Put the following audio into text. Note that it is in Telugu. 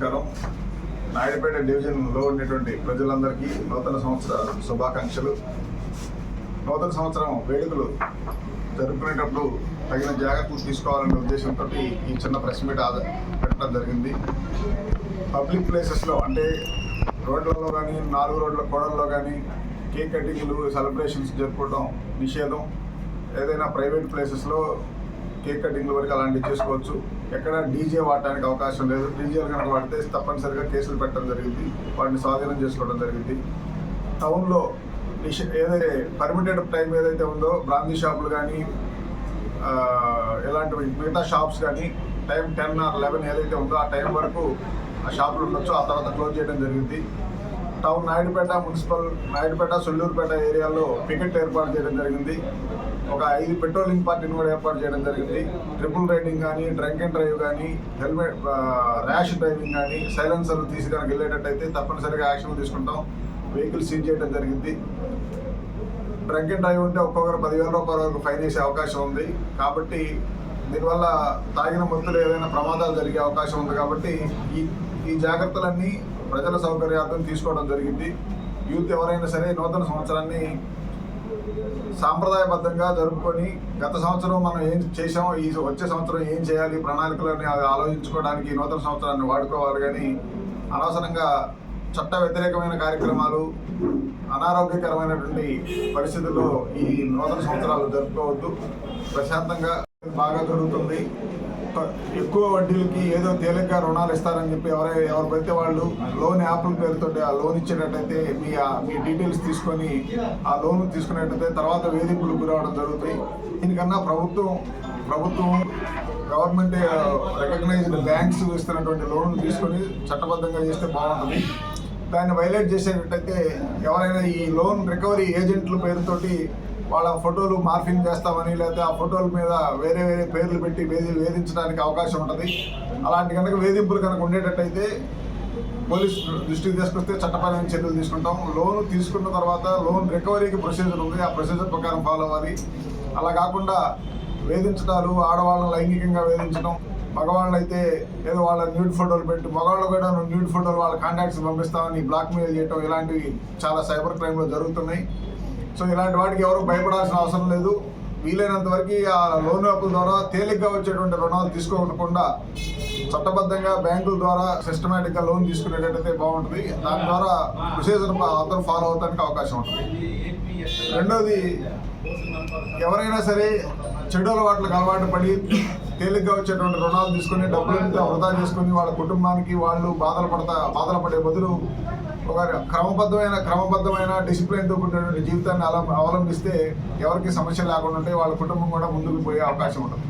నమస్కారం. నాయుడుపేట డివిజన్లో ఉండేటువంటి ప్రజలందరికీ నూతన సంవత్సర శుభాకాంక్షలు. నూతన సంవత్సరం వేడుకలు జరుపుకునేటప్పుడు తగిన జాగ్రత్తలు తీసుకోవాలనే ఉద్దేశంతో ఈ చిన్న ప్రెస్ మీట్ పెట్టడం జరిగింది. పబ్లిక్ ప్లేసెస్లో అంటే రోడ్లలో కానీ నాలుగు రోడ్ల కోడల్లో కానీ కేక్ కటింగ్లు సెలబ్రేషన్స్ జరుపుకోవడం నిషేధం. ఏదైనా ప్రైవేట్ ప్లేసెస్లో కేక్ కటింగ్ల వరకు అలాంటివి చేసుకోవచ్చు. ఎక్కడ డీజే వాడటానికి అవకాశం లేదు. డీజేలు కనుక వాడితే తప్పనిసరిగా కేసులు పెట్టడం జరిగింది. వాటిని స్వాధీనం చేసుకోవడం జరిగింది. టౌన్లో నిష ఏదైతే పర్మిటెడ్ టైం ఏదైతే ఉందో బ్రాందీ షాపులు కానీ ఇలాంటివి మిగతా షాప్స్ కానీ టైం టెన్ ఆర్ లెవెన్ ఏదైతే ఉందో ఆ టైం వరకు ఆ షాపులు ఉండొచ్చు. ఆ తర్వాత క్లోజ్ చేయడం జరిగింది. టౌన్ నాయుడుపేట మున్సిపల్ నాయుడుపేట సొల్లూరుపేట ఏరియాలో పికెట్ ఏర్పాటు చేయడం జరిగింది. ఒక ఐదు పెట్రోలింగ్ పార్టీని కూడా ఏర్పాటు చేయడం జరిగింది. ట్రిపుల్ రైడింగ్ కానీ డ్రంక్ అండ్ డ్రైవ్ కానీ హెల్మెట్ ర్యాష్ డ్రైవింగ్ కానీ సైలెన్సర్ తీసి కనుక వెళ్ళేటట్టయితే తప్పనిసరిగా యాక్షన్ తీసుకుంటాం. వెహికల్ సీజ్ చేయడం జరిగింది. డ్రంక్ అండ్ డ్రైవ్ ఉంటే ఒక్కొక్కరు పదివేల రూపాయల వరకు ఫైన్ వేసే అవకాశం ఉంది. కాబట్టి దీనివల్ల తాగిన మత్తులు ఏదైనా ప్రమాదాలు జరిగే అవకాశం ఉంది కాబట్టి ఈ ఈ జాగ్రత్తలన్నీ ప్రజల సౌకర్యార్థం తీసుకోవడం జరిగింది. యూత్ ఎవరైనా సరే నూతన సంవత్సరాన్ని సాంప్రదాయబద్ధంగా జరుపుకొని గత సంవత్సరం మనం ఏం చేసామో ఈ వచ్చే సంవత్సరం ఏం చేయాలి ప్రణాళికలని అవి ఆలోచించుకోవడానికి నూతన సంవత్సరాన్ని వాడుకోవాలి కానీ అనవసరంగా చట్ట వ్యతిరేకమైన కార్యక్రమాలు అనారోగ్యకరమైనటువంటి పరిస్థితుల్లో ఈ నూతన సంవత్సరాలు జరుపుకోవద్దు. ప్రశాంతంగా బాగా జరుగుతుంది. ఎక్కువ వడ్డీలకి ఏదో తేలిక రుణాలు ఇస్తారని చెప్పి ఎవరై ఎవరు పెడితే వాళ్ళు లోన్ యాప్ల పేరుతో ఆ లోన్ ఇచ్చేటట్టయితే మీ మీ డీటెయిల్స్ తీసుకొని ఆ లోన్ తీసుకునేటైతే తర్వాత వేధింపులు గురవడం జరుగుతాయి. దీనికన్నా ప్రభుత్వం ప్రభుత్వం గవర్నమెంట్ రికగ్నైజ్డ్ బ్యాంక్స్ ఇస్తున్నటువంటి లోన్లు తీసుకొని చట్టబద్ధంగా చేస్తే బాగుంటుంది. దాన్ని వైలేట్ చేసేటట్టయితే ఎవరైనా ఈ లోన్ రికవరీ ఏజెంట్ల పేరుతోటి వాళ్ళ ఫోటోలు మార్ఫింగ్ చేస్తామని లేకపోతే ఆ ఫోటోల మీద వేరే వేరే పేర్లు పెట్టి వేధి వేధించడానికి అవకాశం ఉంటుంది. అలాంటి కనుక వేధింపులు కనుక ఉండేటట్టయితే పోలీస్ దృష్టికి తీసుకొస్తే చట్టపరమైన చర్యలు తీసుకుంటాం. లోన్ తీసుకున్న తర్వాత లోన్ రికవరీకి ప్రొసీజర్ ఉంది. ఆ ప్రొసీజర్ ప్రకారం ఫాలో అవ్వాలి. అలా కాకుండా వేధించడాలు ఆడవాళ్ళని లైంగికంగా వేధించడం మగవాళ్ళు అయితే ఏదో వాళ్ళ న్యూడ్ ఫోటోలు పెట్టి మగవాళ్ళు కూడా న్యూడ్ ఫోటోలు వాళ్ళ కాంటాక్ట్స్ పంపిస్తామని బ్లాక్మెయిల్ చేయడం ఇలాంటివి చాలా సైబర్ క్రైమ్లో జరుగుతున్నాయి. సో ఇలాంటి వాటికి ఎవరు భయపడాల్సిన అవసరం లేదు. వీలైనంత వరకు ఆ లోన్ యాప్ల ద్వారా తేలిగ్గా వచ్చేటువంటి రుణాలు తీసుకోకుండా చట్టబద్ధంగా బ్యాంకుల ద్వారా సిస్టమేటిక్గా లోన్ తీసుకునేటట్టయితే బాగుంటుంది. దాని ద్వారా ప్రొసీజర్ అందరూ ఫాలో అవడానికి అవకాశం ఉంటుంది. రెండోది ఎవరైనా సరే చెడు అలవాట్లకు అలవాటు పడి తేలిగ్గా వచ్చేటువంటి రుణాలు తీసుకొని డబ్బులంతా వృధా చేసుకొని వాళ్ళ కుటుంబానికి వాళ్ళు బాధలు పడతా బాధలు పడే బదులు ఒక క్రమబద్ధమైన క్రమబద్ధమైన డిసిప్లిన్తో కూడినటువంటి జీవితాన్ని అలా అవలంబిస్తే ఎవరికి సమస్య లేకుండా ఉంటే వాళ్ళ కుటుంబం కూడా ముందుకు పోయే అవకాశం ఉంటుంది.